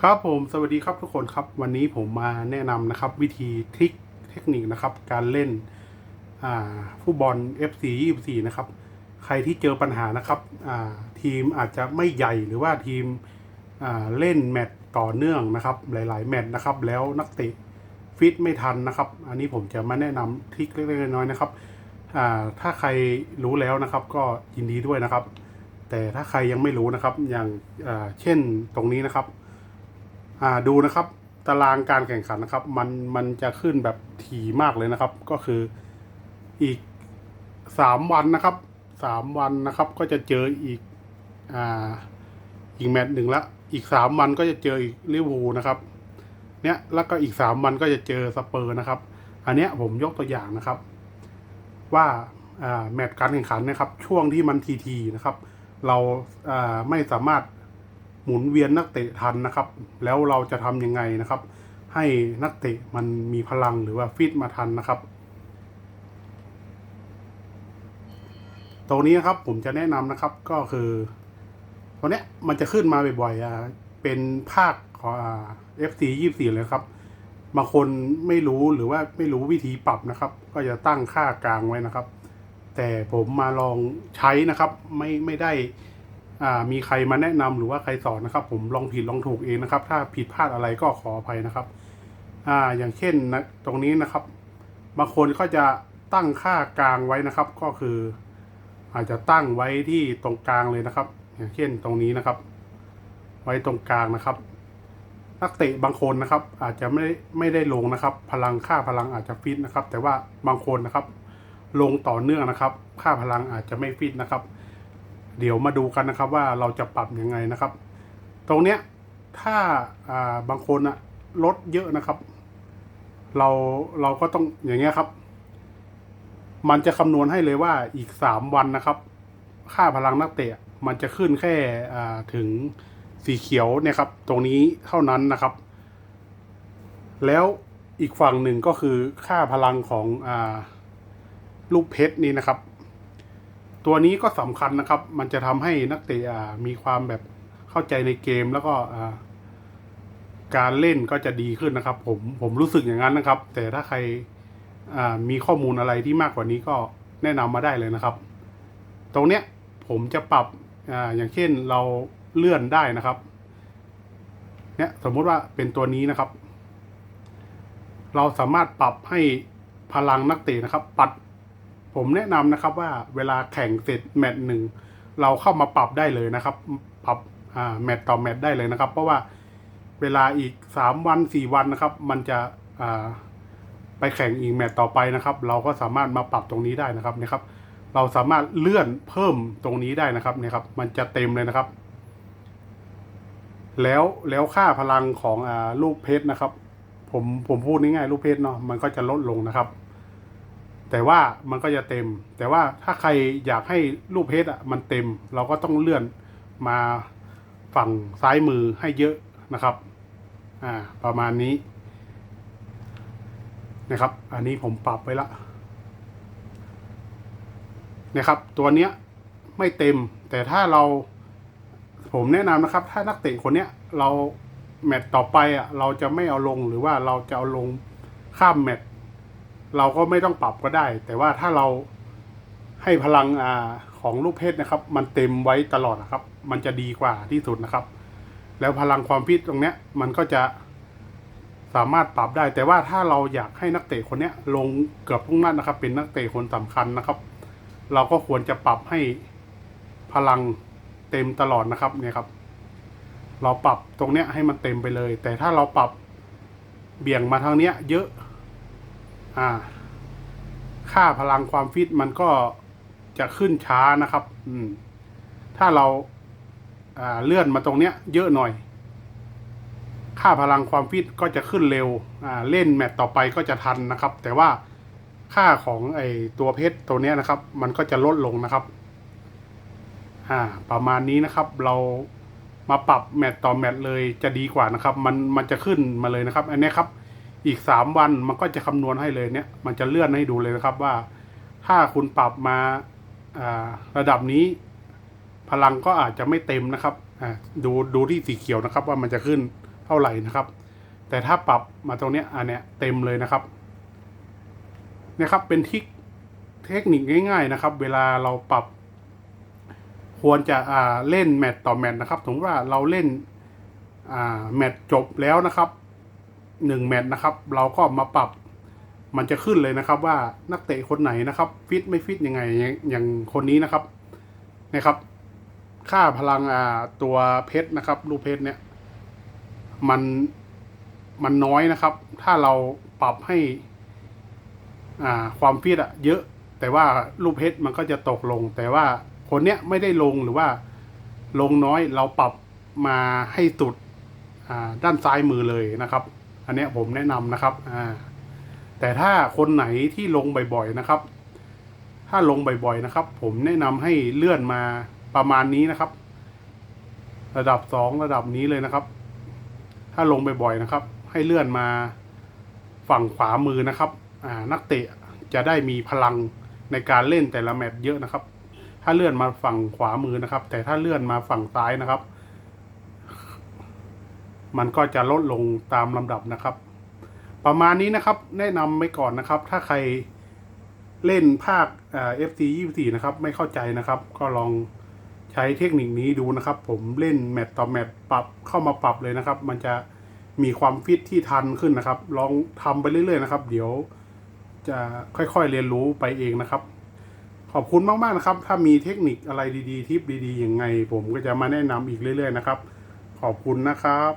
ครับผมสวัสดีครับทุกคนครับ วันนี้ผมมาแนะนำนะครับ วิธีทริคเทคนิคนะครับ การเล่นอ่าผู้บอล FC 24 นะครับ ใครที่เจอปัญหานะครับอ่าทีมอาจจะไม่ใหญ่หรือว่าทีมอ่าเล่นแมตต์ต่อเนื่องนะครับ หลาย ๆ แมตต์นะครับ แล้วนักเตะฟิตไม่ทันนะครับ อันนี้ผมจะมาแนะนำทริคเล็กๆน้อยๆนะครับอ่าถ้าใครรู้แล้วนะครับก็ยินดีด้วยนะครับ แต่ถ้าใครยังไม่รู้นะครับอย่างเช่นตรงนี้นะครับ อ่าดูนะครับตารางการแข่งขันนะครับ มันมันจะขึ้นแบบถี่มากเลยนะครับ ก็คืออีกสามวันนะครับสามวันนะครับ ก็จะเจออีกอ่าอีกแมตช์หนึ่งละอีกสามวันก็จะเจออีกลิเวอร์พูลนะครับ เนี้ยแล้วก็อีกสามวันก็จะเจอสเปอร์นะครับ อันเนี้ยผมยกตัวอย่างนะครับ ว่าอ่าแมตช์การแข่งขันนะครับ ช่วงที่มันทีทีๆนะครับ เราอ่าไม่สามารถ หมุนเวียนนักเตะทันนะครับ แล้วเราจะทำยังไงนะครับ ให้นักเตะมันมีพลังหรือว่าฟิตมาทันนะครับตรงนี้นะครับผมจะแนะนำนะครับก็คือตัวเนี้ยมันจะขึ้นมาบ่อยๆอะเป็นภาคของอ่า FC 24เลยครับบางคนไม่รู้หรือว่าไม่รู้วิธีปรับนะครับ ก็จะตั้งค่ากลางไว้นะครับ แต่ผมมาลองใช้นะครับ ไม่ไม่ได้ มีใครมาแนะนำหรือว่าใครสอนนะครับ ผมลองผิดลองถูกเองนะครับ ถ้าผิดพลาดอะไรก็ขออภัยนะครับอ่าอย่างเช่นนะตรงนี้นะครับ บางคนก็จะตั้งค่ากลางไว้นะครับ ก็คือ อาจจะตั้งไว้ที่ตรงกลางเลยนะครับ อย่างเช่นตรงนี้นะครับ ไว้ตรงกลางนะครับ นักเตะบางคนนะครับ อาจจะไม่ไม่ได้ลงนะครับ พลังค่าพลังอาจจะฟิตนะครับ แต่ว่าบางคนนะครับ ลงต่อเนื่องนะครับ ค่าพลังอาจจะไม่ฟิตนะครับ เดี๋ยวมาดูกันนะครับว่าเราจะปรับยังไงนะครับ ตรงเนี้ยถ้าบางคนอะลดเยอะนะครับ เราเราก็ต้องอย่างเงี้ยครับ มันจะคำนวณให้เลยว่าอีกสามวันนะครับ ค่าพลังนักเตะมันจะขึ้นแค่ถึงสีเขียวเนี่ยครับ ตรงนี้เท่านั้นนะครับ แล้วอีกฝั่งหนึ่งก็คือค่าพลังของอลูกเพชรนี่นะครับ ตัวนี้ก็สำคัญนะครับ มันจะทำให้นักเตะมีความแบบเข้าใจในเกมแล้วก็การเล่นก็จะดีขึ้นนะครับ ผมผมรู้สึกอย่างนั้นนะครับ แต่ถ้าใครมีข้อมูลอะไรที่มากกว่านี้ก็แนะนำมาได้เลยนะครับ ตรงเนี้ยผมจะปรับออย่างเช่นเราเลื่อนได้นะครับเนี่ยสมมุติว่าเป็นตัวนี้นะครับ เราสามารถปรับให้พลังนักเตะนะครับ ปัด ผมแนะนำนะครับว่าเวลาแข่งเสร็จแมตช์หนึ่งเราเข้ามาปรับได้เลยนะครับ ปรับแมตช์ต่อแมตช์ได้เลยนะครับ เพราะว่าเวลาอีกสามวันสี่วันนะครับ มันจะไปแข่งอีกแมตช์ต่อไปนะครับ เราก็สามารถมาปรับตรงนี้ได้นะครับนี่ครับ เราสามารถเลื่อนเพิ่มตรงนี้ได้นะครับนี่ครับ มันจะเต็มเลยนะครับ แล้วแล้วค่าพลังของอ่าลูกเพชรนะครับ ผมผมพูดง่ายๆลูกเพชรเนาะมันก็จะลดลงนะครับ แต่ว่ามันก็จะเต็ม แต่ว่าถ้าใครอยากให้รูปเพชรอะมันเต็ม เราก็ต้องเลื่อนมาฝั่งซ้ายมือให้เยอะนะครับ อ่า ประมาณนี้ นะครับ อันนี้ผมปรับไว้ละ นะครับ ตัวเนี้ยไม่เต็ม แต่ถ้าเราผมแนะนำนะครับ ถ้านักเตะคนเนี้ยเราแมตต์ต่อไปอะเราจะไม่เอาลงหรือว่าเราจะเอาลงข้ามแมตต์ เราก็ไม่ต้องปรับก็ได้ แต่ว่าถ้าเราให้พลังอ่าของลูกเพชรนะครับ มันเต็มไว้ตลอดนะครับ มันจะดีกว่าที่สุดนะครับ แล้วพลังความฟิตตรงเนี้ยมันก็จะสามารถปรับได้ แต่ว่าถ้าเราอยากให้นักเตะคนเนี้ยลงเกือบทุกนัดนะครับ เป็นนักเตะคนสำคัญนะครับ เราก็ควรจะปรับให้พลังเต็มตลอดนะครับเนี่ยครับ เราปรับตรงเนี้ยให้มันเต็มไปเลย แต่ถ้าเราปรับเบี่ยงมาทางเนี้ย เยอะ อ่า ค่าพลังความฟิตมันก็จะขึ้นช้านะครับ อืม ถ้าเราอ่าเลื่อนมาตรงเนี้ย เยอะหน่อย ค่าพลังความฟิตก็จะขึ้นเร็ว อ่า เล่นแมตต์ต่อไปก็จะทันนะครับ แต่ว่าค่าของไอตัวเพชรตัวเนี้ยนะครับ มันก็จะลดลงนะครับ อ่า ประมาณนี้นะครับ เรามาปรับแมตต์ต่อแมตต์เลยจะดีกว่านะครับ มันมันจะขึ้นมาเลยนะครับ อันนี้ครับ อีกสามวันมันก็จะคำนวณให้เลยเนี่ย มันจะเลื่อนให้ดูเลยนะครับว่า ถ้าคุณปรับมาระดับนี้ พลังก็อาจจะไม่เต็มนะครับดูดูที่สีเขียวนะครับว่ามันจะขึ้นเท่าไหร่นะครับ แต่ถ้าปรับมาตรงนี้อันเนี้ยเต็มเลยนะครับนี่ยครับเป็นทิคเทคนิคง่ายๆนะครับ เวลาเราปรับ ควรจะเล่นแมตต์ต่อแมตต์นะครับ สมมติว่าเราเล่นแมตต์จบแล้วนะครับ หนึ่งแมตต์นะครับ เราก็มาปรับมันจะขึ้นเลยนะครับ ว่านักเตะคนไหนนะครับ ฟิตไม่ฟิตยังไงอย่างคนนี้นะครับนะครับ ค่าพลังอ่าตัวเพชรนะครับลูกเพชรเนี่ย มันมันน้อยนะครับ ถ้าเราปรับให้อ่าความฟิตอะเยอะ แต่ว่าลูกเพชรมันก็จะตกลง แต่ว่าคนเนี้ยไม่ได้ลงหรือว่าลงน้อยเราปรับมาให้สุดอ่าด้านซ้ายมือเลยนะครับ นนี้ผมแนะนำนะครับอ่าแต่ถ้าคนไหนที่ลงบ่อยๆนะครับ ถ้าลงบ่อยๆนะครับ ผมแนะนำให้เลื่อนมาประมาณนี้นะครับ ระดับสองระดับนี้เลยนะครับ ถ้าลงบ่อยๆนะครับ ให้เลื่อนมาฝั่งขวามือนะครับอ่านักเตะจะได้มีพลังในการเล่นแต่ละแมตช์เยอะนะครับ ถ้าเลื่อนมาฝั่งขวามือนะครับ แต่ถ้าเลื่อนมาฝั่งซ้ายนะครับ มันก็จะลดลงตามลำดับนะครับ ประมาณนี้นะครับแนะนำไว้ก่อนนะครับ ถ้าใครเล่นภาคเอ่อ FC 24นะครับ ไม่เข้าใจนะครับ ก็ลองใช้เทคนิคนี้ดูนะครับ ผมเล่นแมตต์ต่อแมตต์ปรับเข้ามาปรับเลยนะครับ มันจะมีความฟิตที่ทันขึ้นนะครับ ลองทำไปเรื่อยๆนะครับ เดี๋ยวจะค่อยๆเรียนรู้ไปเองนะครับ ขอบคุณมากๆนะครับ ถ้ามีเทคนิคอะไรดีๆ ทิปดีๆยังไง ผมก็จะมาแนะนำอีกเรื่อย ๆ นะครับ ขอบคุณนะครับ